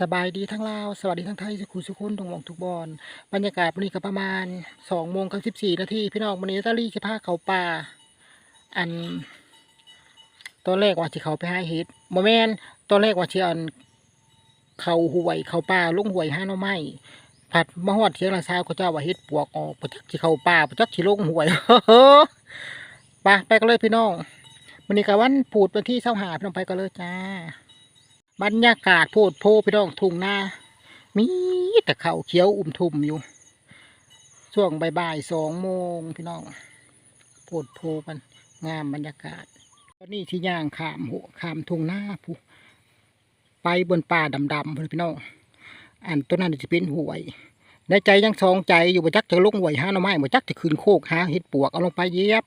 สบายดีทั้งลาว สวัสดีทั้งไทยสุขุสุขุนทุกหมองทุกบอนบรรยากาศวันนี้ก็ประมาณสองโมงกับสิบสี่นาทีพี่น้องวันนี้ตาลี่จะพาเขาป่า อันตอนแรกว่าสิเขาไปหาเห็ดโมแมนตอนแรกว่าสิอันเขาห่วยเขาป่าลุงห่วยห้าน่อไม้ผัดมะฮอดเทียงละซาวก็เจ้าว่าเห็ดปวกออกปจักสิเขาป่าปจักสิลงห่วยไปไปกันเลยพี่น้องวันนี้กับวันปูดวันที่เช้าหาพี่น้องไปกันเลยจ้า บรรยากาศโพดโพพี่น้องทุ่งนามีแต่เขาเขียวอุ่มทุ่มอยู่ ช่วงบ่ายๆสองโมงพี่น้องโพดโพกันงามบรรยากาศตอนนี้ที่ย่างขามหัวขามทุ่งนาผู้ไปบนป่าดำๆพี่น้องอันต้นนั้นจะเป็นหวยในใจยังสองใจอยู่บ่จักจะลงหวยหาหน่อไม้บ่จักจะขึ้นโคกหาเห็ดปวกเอาลงไปเย็บ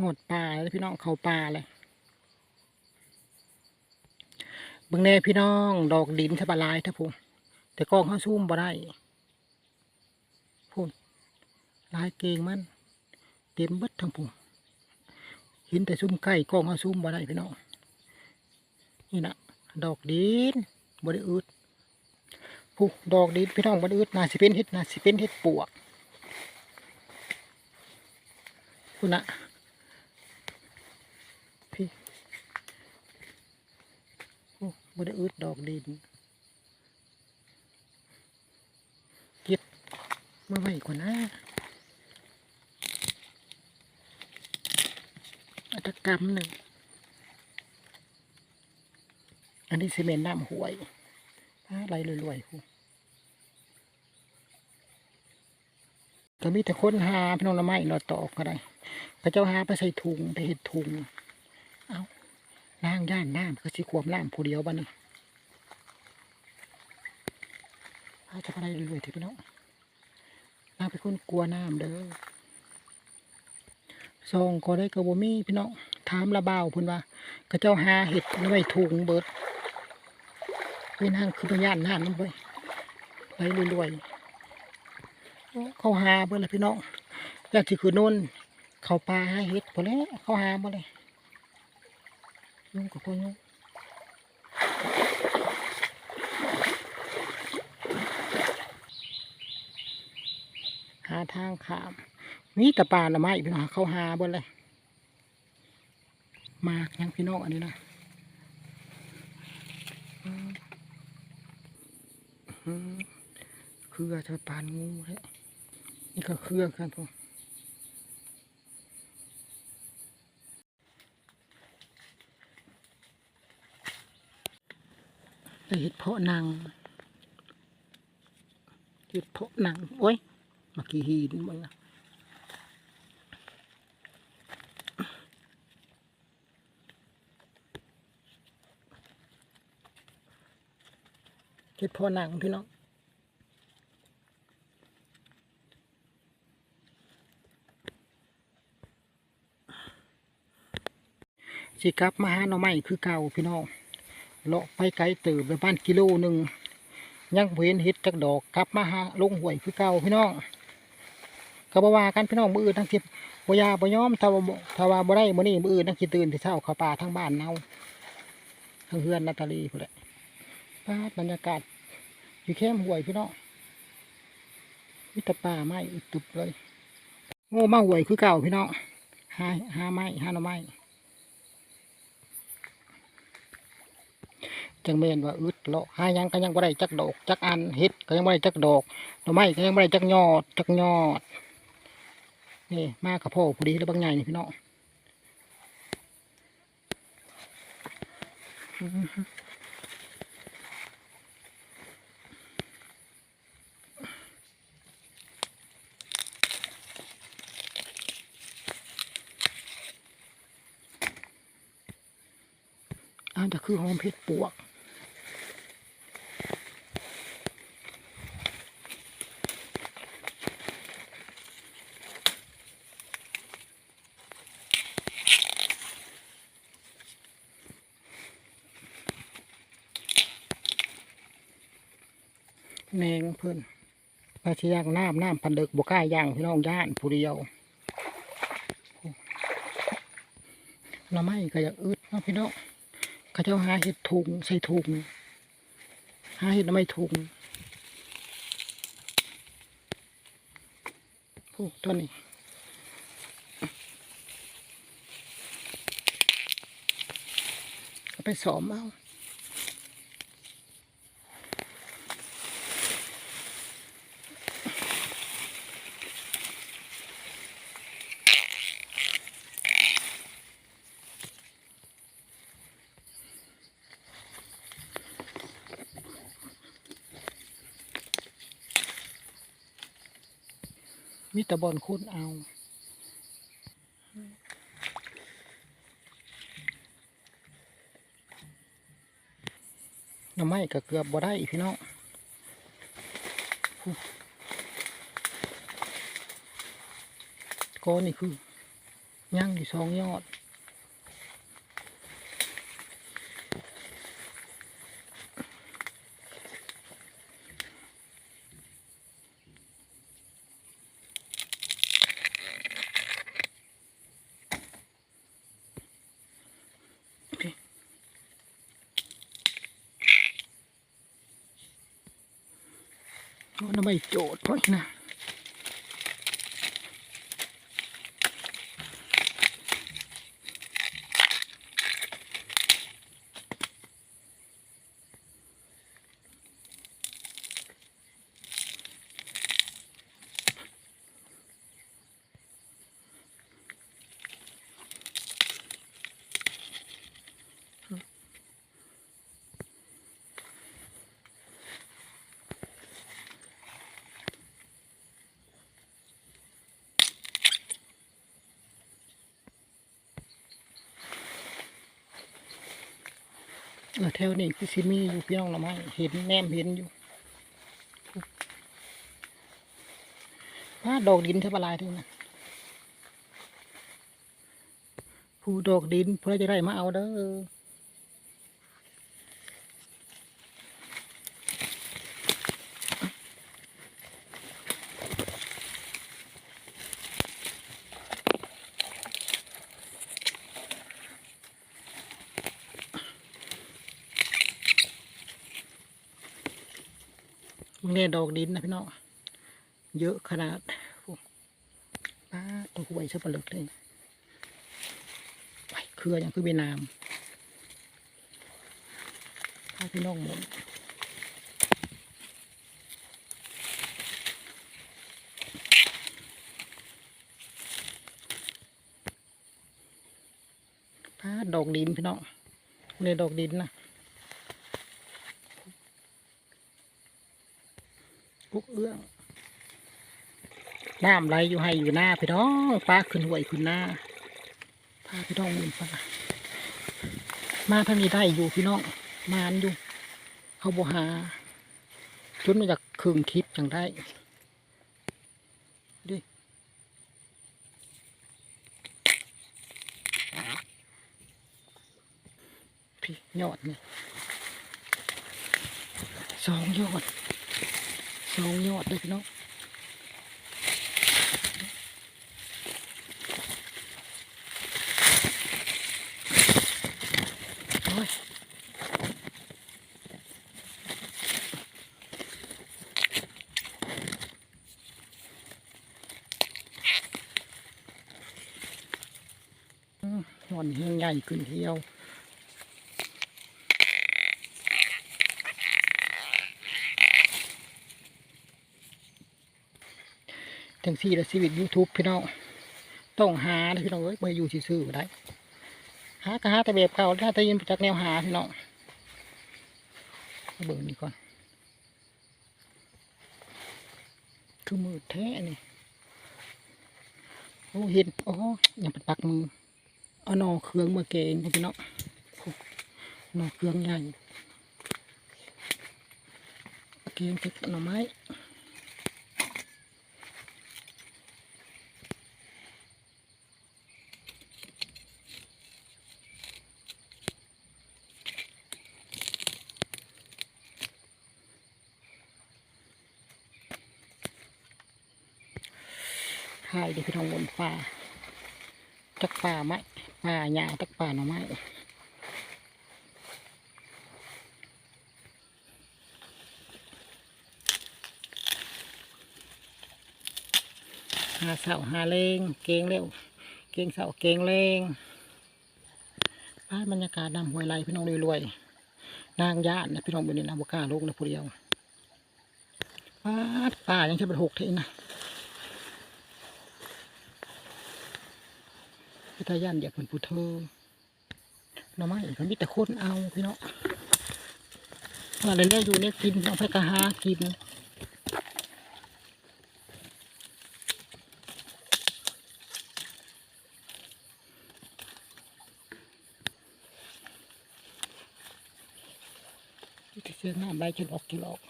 หดป่าเลยพี่น้องเข้าป่าเลย เบิ่งแน่พี่น้อง ดอกดินสบลายเถอะพูแต่กล้องเขาซูมบ่ได้พูนลายเก่งมันเต็มบิดทั้งพูเห็นแต่ซุ่มใกล้กล้องเขาซูมบ่ได้พี่น้องนี่นะดอกดินบ่ได้อึดผู้ดอกดินพี่น้องบ่ได้อึดนาสิเป็นเห็ดนาสิเป็นเห็ดปวกคุณนะพี่ โอ้ บ่ได้อึดดอกดินเก็บมาไว้ก่อนนะอัตกรรมหนึ่ง อันนี้ซีเมนต์น้ำห่วยอะไรรวยๆคูก็มีแต่คนหาพน้องละไม้เนาตอกก็ได้พระเจ้าหาไปใส่ถุงไปเห็ดถุง เอา ล้างย่านน้ำก็สิขวมน้ำผู้เดียวบ้านี้อาจจะไปได้รวยๆเถอะพี่น้องน้าเป็นคนกลัวน้ำเด้อซองก็ได้กระบมี่พี่น้องถามระเบาพุ่นว่าก็เจ้าหาเห็ดไว้ถุงเบิดไปนั่งคือไปย่านน้ำน้ำไปไปรวยๆโอ้เขาหาเบิดเลยพี่น้องอยากที่คือโน่นเขาปลาหาเห็ดพอแล้วเขาหาบ่เลย ยุ่งกับคนยุ่งหาทางขามมีแต่ป่าละไม้พี่น้องเขาหาบนเลยมากยังพี่น้องอันนี้นะเครือจะปานงูเลยนี่ก็เครือกันพวก เห็ดเพาะนางเห็ดเพาะนางโอ้ยเมื่อกี้หินมึงอะเห็ดเพาะนางพี่น้องสิกลับมาหาหน่อไม้คือเก่าพี่น้อง เลาะไปไกลเติบไปบ้านกิโลหนึ่งยังเห็นเห็ดจักดอกกลับมาหาลงห่วยคือเก่าพี่น้องก็บ่ว่ากันพี่น้องมืออื่นทั้งสิบบ่ยาบ่ยอมถ้าว่าบ่ถ้าว่าบ่ได้มือนี้มื้ออื่นทั้งสิตื่นที่เช้าข้าป่าทั้งบ้านเนาทั้งเฮือนนาตาลีพุ่นแหละป้าบรรยากาศอยู่แคมห่วยพี่น้องมีแต่ป่าไม้อึดตุบเลยโง่มาห่วยคือเก่าพี่น้องหาหาไม้หาหน่อไม้ จังเมนว่าอึดเลาะหายังก็ยังบ่ได้จักดอกจักอันเฮ็ดก็ยังบ่ได้จักดอกหน่อไม้ก็ยังบ่ได้จักยอดจักยอดนี่มากับพ่อพอดีแล้วบางใหญ่นี่พี่น้อง อันจะคือหอมเผ็ดปวกแมงเพิ่อนปลาชยางน้ำน้ำพันเดึกบวกล้าย่างพี่น้องย่านผู้เดียวหน่อไม้ก็อยากอึดนะพี่น้อง เขาเจ้าหาเห็ดถุงใส่ถุงหาเห็ดหน้ำไม่ถุงโอ้ตัวนี้ไปสอมเอา มีแต่บอลคุณเอาน้ำไม้ก็เกือบบ่ได้พี่น้องก้อนนี่คือย่างอยู่สองยอด ทำไมโจดเพอดนะ แถวนี้คือซิมีอยู่พี่น้องหน้ำไม้เห็นแนมเห็นอยู่ว่าดอกดินเทปลายเท่านั้นผู้ดอกดินเพื่อจะได้มาเอาเด้อ มึงเนี่ยดอกดินนะพี่น้องเยอะขนาดป้าตัวหวยซะปลึกเลยไปเครืออย่างคือเวียดนามพาพี่น้องหมดป้าดอกดินพี่น้องเนี่ยดอกดินนะ ปุ๊กเอื้องน้ำไหลอยู่ให้อยู่หน้าพี่น้องปลาขึ้นห่วยขึ้นหน้าพาพี่น้องมือปลามาทางนี้ได้อยู่พี่น้องมานอยู่เขาบหาจนมาจากครึ่งคลิปจังได้ดิพี่ยอดนี่สองยอด สองยอดเลยพี่น้องโอ้ยอืมหอนเฮียงใหญ่ขึ้นเที่ยว จังสี่ละชีวิต YouTube พี่น้องต้องหาพี่น้องเอ้ยมาอยู่ซื่อๆได้หาก็หาแต่แบบเก่าถ้าแต่ยินจากแนวหาพี่น้องเบิ่งนี่ก่อนคือมือแท้นี่โอ้เห็นโอ้ยังเป็นปักมือเอานอเครื่องมาเกงพี่น้องนอเครื่องใหญ่เกงติดหน่อไม้ หายดิพี่น้องบนป่าจักป่าไหมป่าหญ้าจักป่าหน่อไม้หาเสาหาเลงเก่งเร็วเก่งเสาเก่งเลงบ้านบรรยากาศนำห้วยไหลพี่น้องรวยๆนางญาตินะพี่น้องบนนี้นางบุกาลูกนะผู้เดียวป้าป่ายังใช่เป็นหกเท่นะ พิทายันอยากเป็นผู้เธอหน่อไม้เขามีแต่คนเอาพี่เน้องอะไรเนี่ยอยู่เนี่ยกินน้องไปกะหากินที่เสื้อหน้าใบจนออกกี่หลอก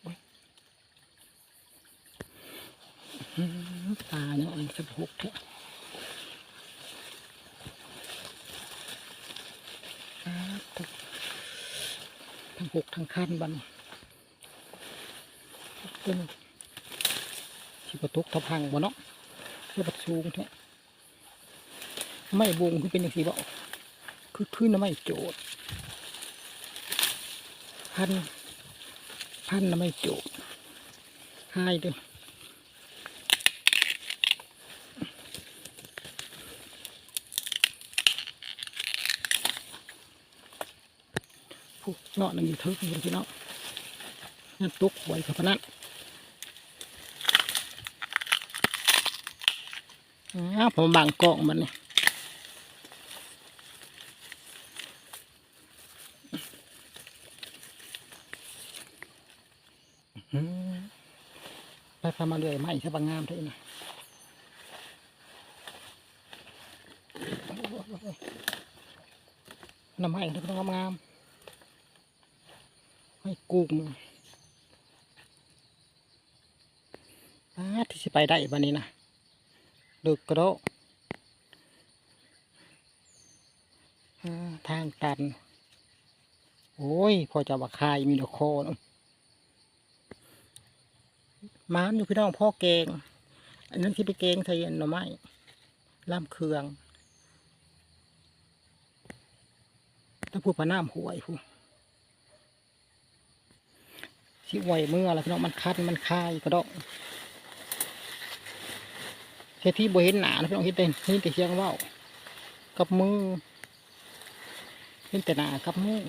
โอ๊ยอื้อหือตาเนี่ยมันจะหกเถอะครับทั้งหกทั้งคันบันเป็นชิบะตุกทะพังบ่เนาะเพื่อบัดสูงเถอะไม่บงคือเป็นอย่างสี่บ่คือขึ้นน้ำไม่โจดพันพันน้ำไม่โจดให้เด้ว เนาะนั่นอยู่เทิงอยู่ที่เนาะนั่นตุกไว้กับพนันอ้าผมบังกองมันเนี่ยไปพามาเรื่อยไม่ใช่บางงามเท่านะน้ำไม้เท่าต้องงาม ให้กุ้งอาที่สิไปได้วันนี้นะดึกกระโดทางตัน โอ้ย พอจะว่าคายมีดอกคอนม้ามอยู่พี่น้องพ่อแกง อันนั้นที่ไปแกงใส่หน่อไม้ล่ามเครืองถ้าพูดปลาน้ำหวยพู ชิไหวเมื่อแล้วพี่น้องมันคันมันคายกระดกแค่ที่บ่เห็นหนานะพี่น้องเห็นแต่เห็นแต่เชียงเว่าวกับมือเห็นแต่หนากับมือ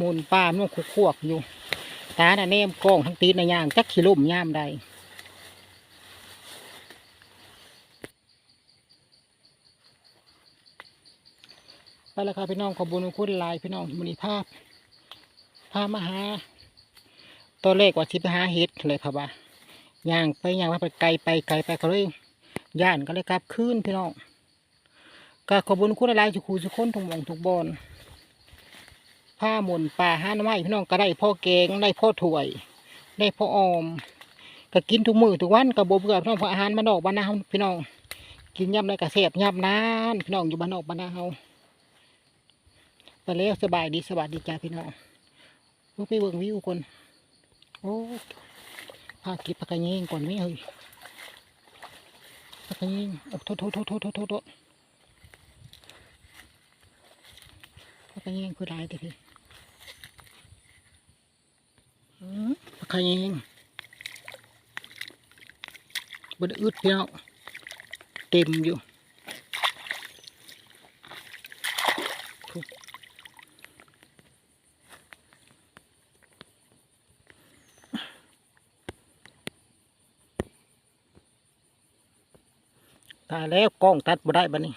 มูลปลามันคุกคกอยู่ตาน่ะเนมกล้องทั้งตีนในย่างจักขี้ลุ่มย่ามใดไปแล้วครับพี่น้องขอบุญคุณลายพี่น้องมอนีภาพ พามาหาตอนแรกว่าสิไปหาเห็ดเลยครับว่าย่างไปย่างไปไกลไปไกลไปก็เลยย่านก็เลยกลับคืนพี่น้องก็ขอบุญคุณหลายๆจุคูสุกคนทุกหมองทุกบอนผ้าหมุนป่าห้านไม้พี่น้องก็ได้พ่อแกงได้พ่อถ้วย ได้พ่อออมก็กินทุกมือทุกวันก็บ่เบื่อพี่น้องพราะอาหารบ้านนอกบ้านนาพี่น้อง กินยำไรกระเสบยำนานพี่น้องอยู่บ้านนอกบ้านนาเฮาไปแล้วสบายดีสบายดีจ้าพี่น้อง ลูกไปเบิ่งวิวคนโอ้พาเกิบปากกาเงก่อนไหมเฮ้ยปากกาเงโอ้โทษโทษโทษโทษโทษโทษปากกาเงคือลายแต่พี่ปากกาเงบดอึดพี่น้องเต็มอยู่ถูกตาย แล้วกล้องตัดบ่ได้บัดนี้